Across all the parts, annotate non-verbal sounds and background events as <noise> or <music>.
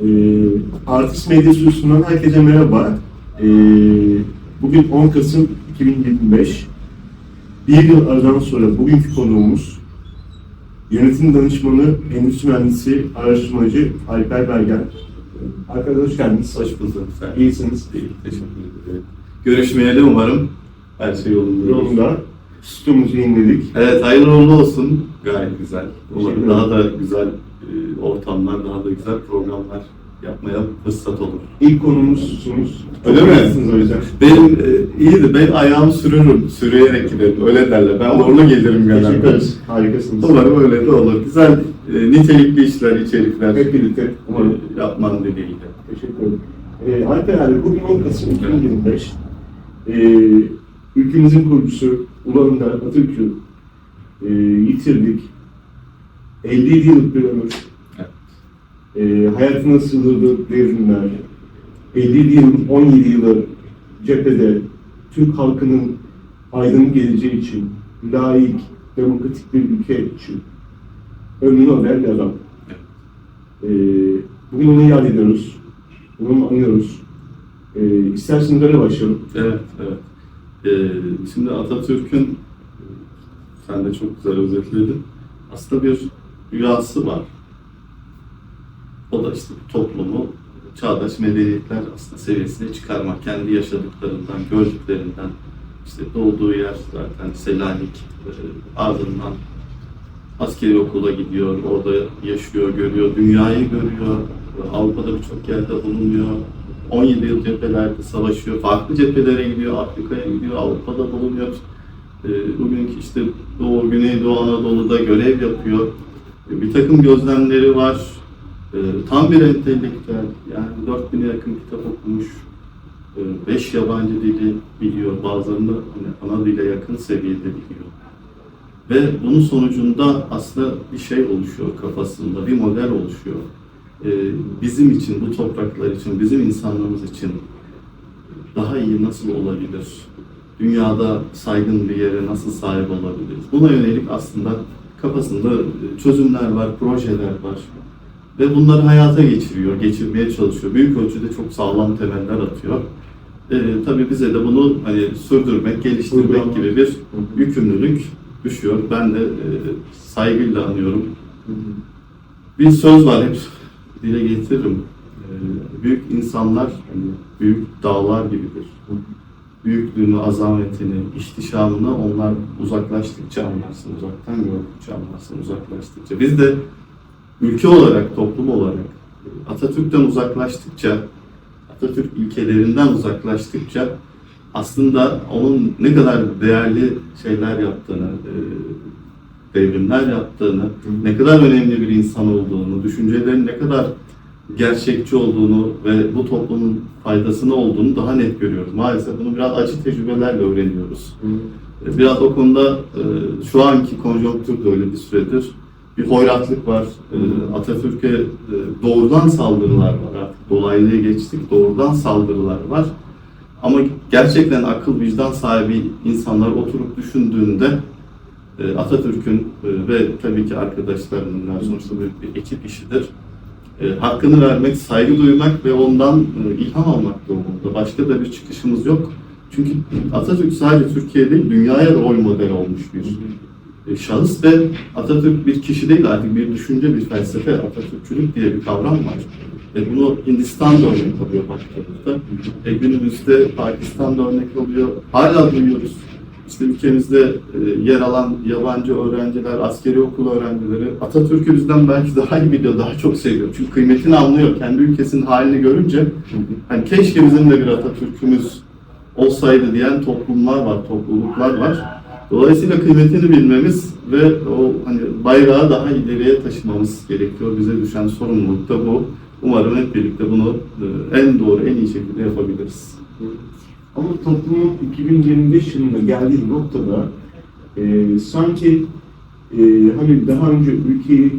Ee, Artist Medya Stüdyosu'ndan herkese merhaba. Ee, bugün 10 Kasım 2025. Bir yıl aradan sonra bugünkü konuğumuz yönetim danışmanı, endüstri mühendisi, araştırmacı Alper Bergen. Arkadaşlar hoş geldiniz. Hoş bulduk. Sen İyisiniz. İyi, teşekkür ederim. Görüşmeyeli umarım her şey yolunda. Yolunda stüdyomuzu yeniledik. Evet, hayırlı uğurlu olsun. Gayet güzel. Umarım daha da güzel e, ortamlar, daha da güzel programlar yapmaya fırsat olur. İlk konuğumuzsunuz. Öyle mi? O yüzden. Benim e, iyiydi. Ben ayağımı sürürüm. Sürüyerek giderim. Öyle derler. Ben zorla gelirim genelde. Harikasınız. Umarım öyle de olur. Güzel, e, nitelikli işler, içerikler Hep birlikte umarım. e, yapman dileğiyle. Teşekkür ederim. Ee, Alper abi bugün 10 Kasım 2025. Ee, ülkemizin kurucusu Ulu Önder Atatürk'ü e, yitirdik. 57 yıllık bir ömür. Evet. Ee, hayatına sığdırdığı devrimler. 57 yılın 17 yılı cephede Türk halkının aydın geleceği için layık, demokratik bir ülke için ömrünü veren bir adam. Ee, bugün onu yad ediyoruz. Bunu anıyoruz. Ee, isterseniz öyle başlayalım. Evet, evet. Ee, şimdi Atatürk'ün, sen de çok güzel özetledin, aslında bir rüyası var. O da işte toplumu çağdaş medeniyetler aslında seviyesine çıkarmak, kendi yaşadıklarından, gördüklerinden, işte doğduğu yer zaten Selanik, e, ardından askeri okula gidiyor, orada yaşıyor, görüyor, dünyayı görüyor, Avrupa'da birçok yerde bulunuyor, 17 yıl cephelerde savaşıyor, farklı cephelere gidiyor, Afrika'ya gidiyor, Avrupa'da bulunuyor. Ee, Bugünkü işte Doğu, Güneydoğu Anadolu'da görev yapıyor. Ee, Bir takım gözlemleri var. Ee, Tam bir entelektüel, yani 4000'e yakın kitap okumuş. 5 yabancı dili biliyor, bazılarını hani ana dile yakın seviyede biliyor. Ve bunun sonucunda aslında bir şey oluşuyor kafasında, bir model oluşuyor. Bizim için, bu topraklar için, bizim insanlığımız için daha iyi nasıl olabilir? Dünyada saygın bir yere nasıl sahip olabiliriz? Buna yönelik aslında kafasında çözümler var, projeler var. Ve bunları hayata geçiriyor, geçirmeye çalışıyor. Büyük ölçüde çok sağlam temeller atıyor. Ee, tabii bize de bunu hani sürdürmek, geliştirmek Uygulamak. gibi bir yükümlülük düşüyor. Ben de e, saygıyla anıyorum. Bir söz var hep dile getiririm. Ee, büyük insanlar hani büyük dağlar gibidir. Büyüklüğünü, azametini, ihtişamını onlar uzaklaştıkça anlarsın, uzaktan gördükçe anlarsın, uzaklaştıkça. Biz de ülke olarak, toplum olarak e, Atatürk'ten uzaklaştıkça, Atatürk ilkelerinden uzaklaştıkça aslında onun ne kadar değerli şeyler yaptığını, e, devrimler yaptığını, ne kadar önemli bir insan olduğunu, düşüncelerin ne kadar gerçekçi olduğunu ve bu toplumun faydasına olduğunu daha net görüyoruz. Maalesef bunu biraz acı tecrübelerle öğreniyoruz. E, Biraz o konuda e, şu anki konjonktürde öyle bir süredir bir hoyratlık var. E, Atatürk'e doğrudan saldırılar var artık. Dolaylıya geçtik, doğrudan saldırılar var. Ama gerçekten akıl vicdan sahibi insanlar oturup düşündüğünde Atatürk'ün ve tabii ki arkadaşlarının sonuçta bir ekip işidir. E, hakkını vermek, saygı duymak ve ondan e, ilham almak durumunda. Başka da bir çıkışımız yok. Çünkü Atatürk sadece Türkiye değil, dünyaya rol model olmuş bir e, şahıs ve Atatürk bir kişi değil artık bir düşünce, bir felsefe, Atatürkçülük diye bir kavram var. E, bunu Hindistan da örnek alıyor baktığımızda. E, günümüzde Pakistan da örnek alıyor. Hala duyuyoruz. İşte ülkemizde e, yer alan yabancı öğrenciler, askeri okul öğrencileri Atatürk'ü bizden belki daha iyi biliyor, daha çok seviyor. Çünkü kıymetini anlıyor. Kendi ülkesinin halini görünce hani keşke bizim de bir Atatürk'ümüz olsaydı diyen toplumlar var, topluluklar var. Dolayısıyla kıymetini bilmemiz ve o hani bayrağı daha ileriye taşımamız gerekiyor. Bize düşen sorumluluk da bu. Umarım hep birlikte bunu e, en doğru, en iyi şekilde yapabiliriz. Ama toplumun 2025 yılında geldiği noktada e, sanki e, hani daha önce ülkeyi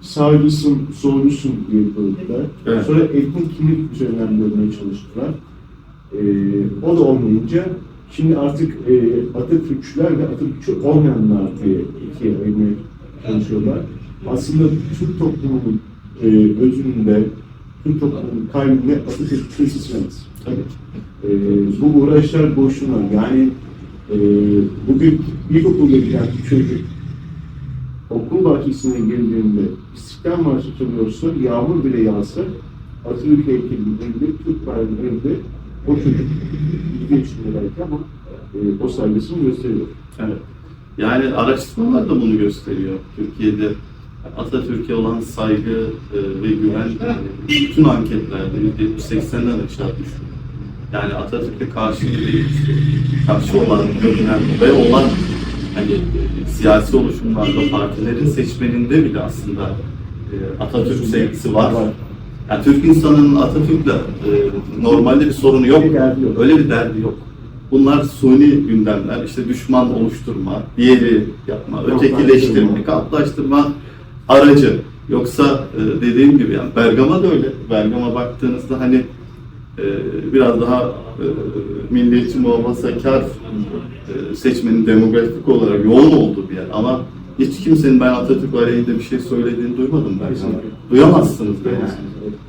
sağcısın, solcusun diye koydular. Evet. Sonra etnik kimlik üzerinden bölmeye çalıştılar. E, o da olmayınca şimdi artık e, Atatürkçüler ve Atatürkçü olmayanlar diye ikiye ayırmaya çalışıyorlar. Aslında Türk toplumunun e, özünde Türk toplumunun kalbinde Atatürk tesislemez. Tabii. Ee, bu uğraşlar boşuna. Yani e, bugün ilkokula giden çocuk okul bahçesine girdiğinde İstiklal Marşı çalıyorsa, yağmur bile yağsa Atatürk heykelinin önünde, Türk bayrağının önünde o çocuk bilgi yaşında belki ama e, o saygısını gösteriyor. Evet. Yani araştırmalar da bunu gösteriyor. Türkiye'de Atatürk'e olan saygı e, ve güven e, bütün anketlerde %70-80'den aşağı düşüyor. Yani Atatürk'e karşı karşı olan, görünen ve olan hani e, siyasi oluşumlarda partilerin seçmeninde bile aslında e, Atatürk sevgisi var. Yani Türk insanının Atatürk'le e, normalde bir sorunu yok. Öyle bir derdi yok. Bunlar suni gündemler, işte düşman oluşturma, diğeri yapma, ötekileştirme, kamplaştırma aracı. Yoksa e, dediğim gibi yani Bergama da öyle. Bergama baktığınızda hani e, biraz daha e, milliyetçi muhafazakar e, seçmenin demografik olarak yoğun olduğu bir yer. Ama hiç kimsenin ben Atatürk aleyhinde bir şey söylediğini duymadım ben. Kesinlikle. Duyamazsınız da yani.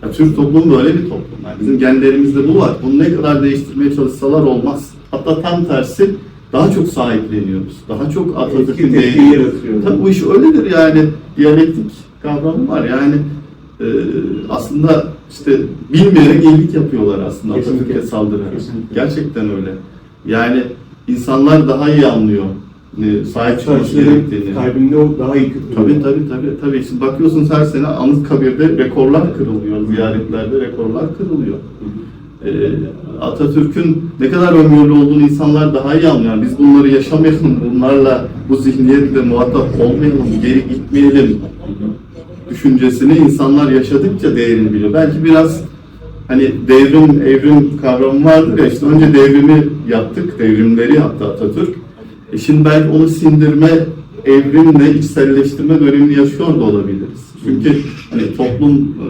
Ya Türk toplumu böyle bir toplum. Yani bizim genlerimizde bu var. Bunu ne kadar değiştirmeye çalışsalar olmaz. Hatta tam tersi daha çok sahipleniyoruz. Daha çok Atatürk'ün değerini. Tabii bu iş öyledir yani. Diyalektik kavramı var. Yani e, aslında işte bilmeyerek iyilik yapıyorlar aslında. Atatürk'e saldırarak. Kesinlikle. Gerçekten öyle. Yani insanlar daha iyi anlıyor e, sahip çıkması gerektiğini. kalbinde o daha iyi kötü. Tabii tabii tabii. tabii. Şimdi bakıyorsunuz her sene Anıtkabir'de rekorlar kırılıyor. Ziyaretlerde rekorlar kırılıyor. Ee, Atatürk'ün ne kadar ömürlü olduğunu insanlar daha iyi anlıyor. Biz bunları yaşamayalım, bunlarla bu zihniyetle muhatap olmayalım, geri gitmeyelim düşüncesini insanlar yaşadıkça değerini biliyor. Belki biraz hani devrim, evrim kavramı vardır ya işte önce devrimi yaptık, devrimleri yaptı Atatürk. E şimdi belki onu sindirme, evrimle içselleştirme dönemini yaşıyor da olabiliriz. Çünkü hani toplum e,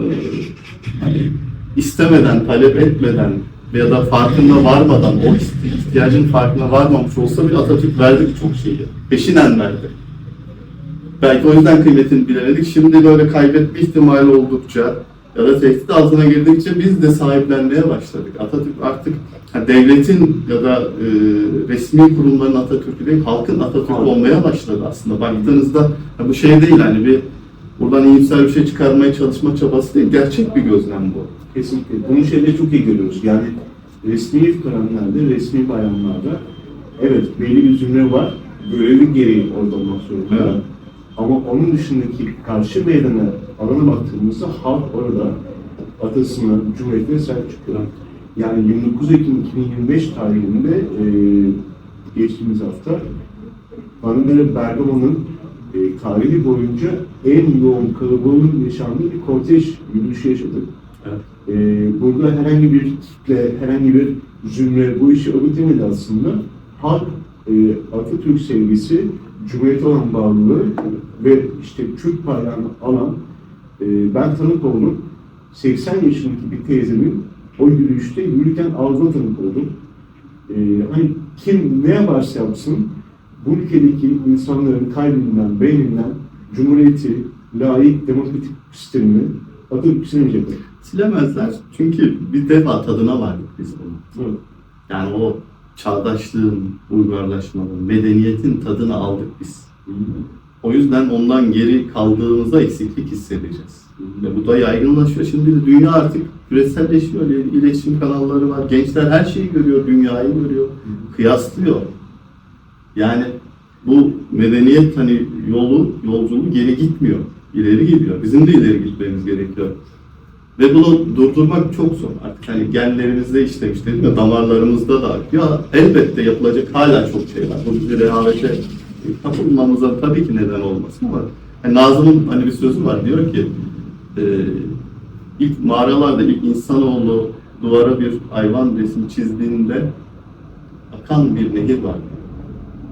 hani istemeden, talep etmeden ya da farkında varmadan, o ihtiyacın farkına varmamış olsa bile Atatürk verdi birçok şeyi. Peşinen verdi. Belki o yüzden kıymetini bilemedik. Şimdi böyle kaybetme ihtimali oldukça ya da tehdit altına girdikçe biz de sahiplenmeye başladık. Atatürk artık ha, devletin ya da e, resmi kurumların Atatürk'ü değil, halkın Atatürk olmaya başladı aslında. Baktığınızda bu şey değil hani bir buradan iyimser bir şey çıkarmaya çalışma çabası değil, gerçek bir gözlem bu. Kesinlikle. Bunu şeyde çok iyi görüyoruz. Yani resmi törenlerde, resmi bayramlarda evet belli bir zümre var. Görevi gereği orada olmak zorunda. Evet. Ama onun dışındaki karşı meydana alana baktığımızda halk orada atasına, cumhuriyetine sahip çıkıyor. Yani 29 Ekim 2025 tarihinde e, geçtiğimiz hafta Anadolu Bergama'nın e, tarihi boyunca en yoğun kalabalığın yaşandığı bir kortej yürüyüşü yaşadık. Evet. Ee, burada herhangi bir kitle, herhangi bir zümre bu işi örgütlemedi aslında. Halk e, Atatürk sevgisi, Cumhuriyete olan bağlılığı ve işte Türk bayrağını alan e, ben tanık oldum. 80 yaşındaki bir teyzemin o yürüyüşte yürürken ağzına tanık oldum. E, hani kim ne yaparsa yapsın bu ülkedeki insanların kalbinden, beyninden Cumhuriyeti, layık, demokratik sistemini Atatürk silemeyecekler. Silemezler çünkü bir defa tadına vardık biz bunu. Evet. Yani o çağdaşlığın, uygarlaşmanın, medeniyetin tadını aldık biz. O yüzden ondan geri kaldığımızda eksiklik hissedeceğiz. Ve bu da yaygınlaşıyor. Şimdi de dünya artık küreselleşiyor. İl- İletişim kanalları var. Gençler her şeyi görüyor, dünyayı görüyor. Kıyaslıyor. Yani bu medeniyet hani yolu, yolculuğu geri gitmiyor. İleri gidiyor. Bizim de ileri gitmemiz gerekiyor. Ve bunu durdurmak çok zor. Artık hani genlerimizde işlemiş dedim ya damarlarımızda da akıyor. Elbette yapılacak hala çok şey var. Bu bir rehavete kapılmamıza tabii ki neden olmasın ama hani Nazım'ın hani bir sözü var diyor ki e, ilk mağaralarda ilk insanoğlu duvara bir hayvan resmi çizdiğinde akan bir nehir var.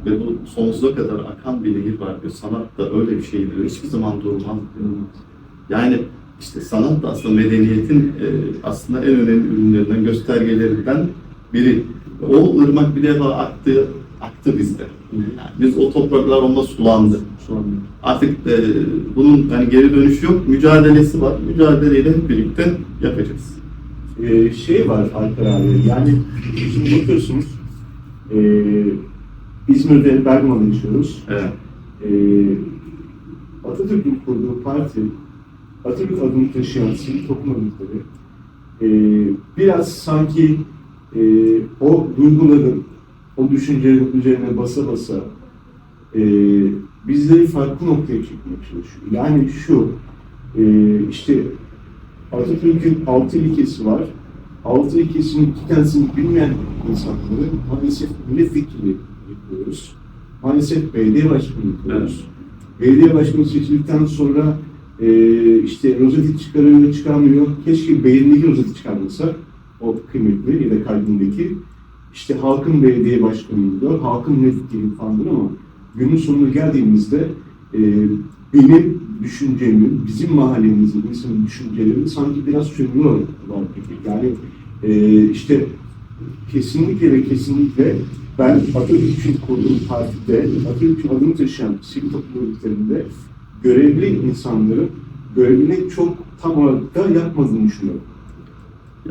Ve bu sonsuza kadar akan bir nehir var diyor. Sanat da öyle bir şey diyor. Hiçbir zaman durmaz diyor. Yani işte sanat da aslında medeniyetin e, aslında en önemli ürünlerinden, göstergelerinden biri. O ırmak bir defa aktı, aktı bizde. Yani biz o topraklar onunla sulandı. Artık e, bunun hani geri dönüşü yok, mücadelesi var. Mücadeleyi de hep birlikte yapacağız. Ee, şey var Alper abi, yani şimdi bakıyorsunuz ee, İzmir'de Bergama'da yaşıyoruz. Evet. Ee, Atatürk'ün kurduğu parti, Atatürk adını taşıyan sivil toplum örgütleri ee, biraz sanki ee, o duyguların, o düşüncelerin üzerine basa basa ee, bizleri farklı noktaya çekmeye çalışıyor. Yani şu, ee, işte Atatürk'ün altı ilkesi var. Altı ilkesinin iki tanesini bilmeyen insanları maalesef milletvekili yapıyoruz. Maalesef belediye başkanı yapıyoruz. Belediye başkanı seçildikten sonra e, işte rozeti çıkarıyor, çıkarmıyor. Keşke beynindeki rozeti çıkarmasa o kıymetli ya da kalbindeki. İşte halkın belediye başkanı diyor, halkın milletvekili falan ama günün sonuna geldiğimizde e, benim düşüncemin, bizim mahallemizin insanın düşünceleri sanki biraz gibi. Yani e, işte kesinlikle ve kesinlikle ben Atatürk'ün kurduğum partide, Atatürk'ün adını taşıyan sivil toplum görevli insanların görevini çok tam olarak da yapmadığını düşünüyorum.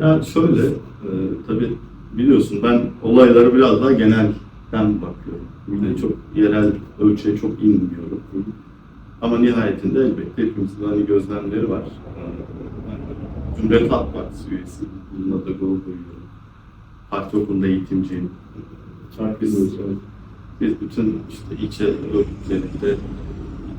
Ya şöyle, e, tabii biliyorsun ben olaylara biraz daha genelden bakıyorum. De çok yerel ölçüye çok inmiyorum. Ama nihayetinde elbette hepimizin hani gözlemleri var. E, ben Cumhuriyet Halk Partisi üyesi. Bununla da gurur duyuyorum. Parti okulunda eğitimciyim. Biz, biz bütün işte ilçe örgütlerinde,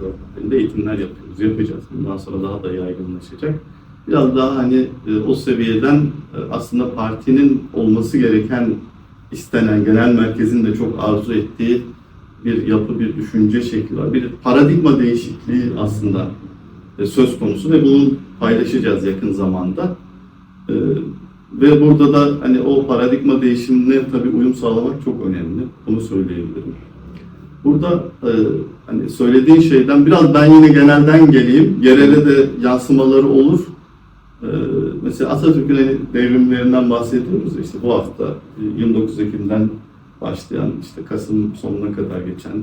örgütlerinde eğitimler yapıyoruz, yapacağız. Bundan sonra daha da yaygınlaşacak. Biraz daha hani e, o seviyeden e, aslında partinin olması gereken, istenen, genel merkezin de çok arzu ettiği bir yapı, bir düşünce şekli var. Bir paradigma değişikliği aslında e, söz konusu ve bunu paylaşacağız yakın zamanda. E, ve burada da hani o paradigma değişimine tabii uyum sağlamak çok önemli. Bunu söyleyebilirim. Burada e, hani söylediğin şeyden biraz ben yine genelden geleyim. Yerele de yansımaları olur. E, mesela Atatürk'ün hani devrimlerinden bahsediyoruz işte bu hafta e, 29 Ekim'den başlayan işte Kasım sonuna kadar geçen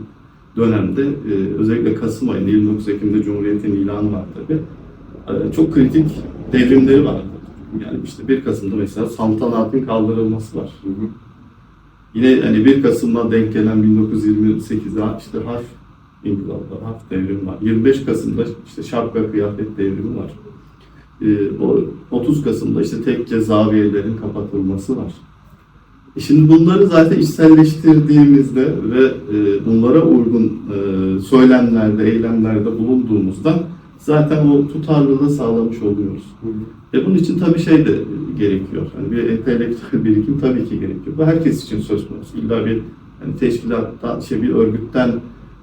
dönemde e, özellikle Kasım ayında 29 Ekim'de Cumhuriyet'in ilanı var tabii. E, çok kritik devrimleri var. Yani işte 1 Kasım'da mesela saltanatın kaldırılması var. Yine hani 1 Kasım'dan denk gelen 1928'de işte harf inkılapı, harf devrimi var. 25 Kasım'da işte şapka kıyafet devrimi var. Ee, o 30 Kasım'da işte tek zaviyelerin kapatılması var. E Şimdi bunları zaten içselleştirdiğimizde ve e, bunlara uygun e, söylemlerde, eylemlerde bulunduğumuzda zaten o tutarlılığı sağlamış oluyoruz. E bunun için tabii şey de gerekiyor. Yani bir entelektüel <laughs> birikim tabii ki gerekiyor. Bu herkes için söz konusu. İlla bir yani teşkilattan, şey bir örgütten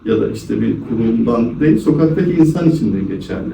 ya da işte bir kurumdan değil, sokaktaki insan için de geçerli.